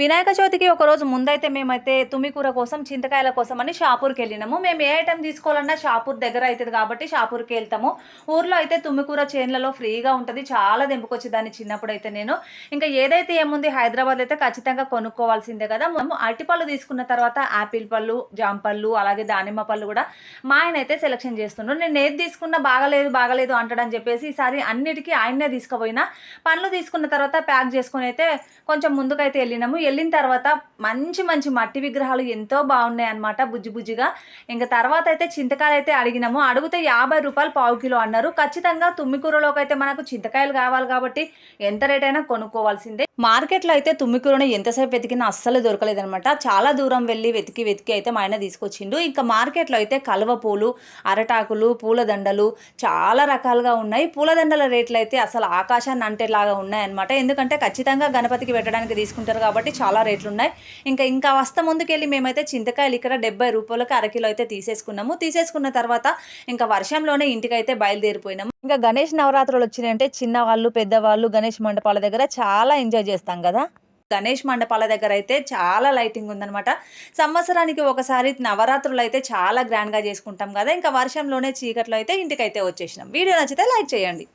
వినాయక చవితికి ఒక రోజు ముందైతే మేమైతే తుమ్మికూర కోసం చింతకాయల కోసం అని షాపూర్కి వెళ్ళినాము. మేము ఏ ఐటెం తీసుకోవాలన్నా షాపూర్ దగ్గర అవుతుంది కాబట్టి షాపూర్కి వెళ్తాము. ఊర్లో అయితే తుమ్మికూర చేన్లలో ఫ్రీగా ఉంటుంది. చాలా దెంపుకొచ్చి దాన్ని చిన్నప్పుడు అయితే నేను. ఇంకా ఏదైతే ఏముంది హైదరాబాద్ అయితే ఖచ్చితంగా కొనుక్కోవాల్సిందే కదా. మేము అరటిపళ్ళు తీసుకున్న తర్వాత యాపిల్ పళ్ళు జామ పళ్ళు అలాగే దానిమ్మ పళ్ళు కూడా మా ఆయన అయితే సెలెక్షన్ చేస్తున్నాడు నేను ఏది తీసుకున్నా బాగలేదు బాగలేదు అంటాడని చెప్పేసి ఈసారి అన్నిటికీ ఆయన్నే తీసుకుపోయినా. పండ్లు తీసుకున్న తర్వాత ప్యాక్ చేసుకొని అయితే కొంచెం ముందుకైతే వెళ్ళినాము. వెళ్ళిన తర్వాత మంచి మంచి మట్టి విగ్రహాలు ఎంతో బాగున్నాయి అనమాట బుజ్జి బుజ్జిగా. ఇంకా తర్వాత అయితే చింతకాయలు అయితే అడిగినాము. అడిగితే యాభై రూపాయలు పావు కిలో అన్నారు. ఖచ్చితంగా తుమ్మికూరలోకి అయితే మనకు చింతకాయలు కావాలి కాబట్టి ఎంత రేట్ అయినా కొనుక్కోవాల్సిందే. మార్కెట్లో అయితే తుమ్మికూరని ఎంతసేపు వెతికినా అస్సలు దొరకలేదనమాట చాలా దూరం వెళ్ళి వెతికి వెతికి అయితే మా ఆయన తీసుకొచ్చిండు. ఇంకా మార్కెట్లో అయితే కలువ పూలు అరటాకులు పూలదండలు చాలా రకాలుగా ఉన్నాయి. పూలదండల రేట్లు అయితే అసలు ఆకాశాన్ని అంటేలాగా ఉన్నాయన్నమాట. ఎందుకంటే ఖచ్చితంగా గణపతికి పెట్టడానికి తీసుకుంటారు కాబట్టి చాలా రేట్లు ఉన్నాయి. ఇంకా ఇంకా వస్త ముందుకెళ్ళి మేమైతే చింతకాయలు ఇక్కడ డెబ్బై రూపాయలకి అరకిలో అయితే తీసేసుకున్నాము. తీసేసుకున్న తర్వాత ఇంకా వర్షంలోనే ఇంటికైతే బయలుదేరిపోయినాము. ఇంకా గణేష్ నవరాత్రులు వచ్చినాయంటే చిన్నవాళ్ళు పెద్దవాళ్ళు గణేష్ మండపాల దగ్గర చాలా ఎంజాయ్ చేస్తాం కదా? గణేష్ మండపాల దగ్గర అయితే చాలా లైటింగ్ ఉందన్నమాట. సంవత్సరానికి ఒకసారి నవరాత్రులు అయితే చాలా గ్రాండ్గా చేసుకుంటాం కదా? ఇంకా వర్షంలోనే చీకట్లో అయితే ఇంటికైతే వచ్చేసినాం. వీడియో నచ్చితే లైక్ చేయండి.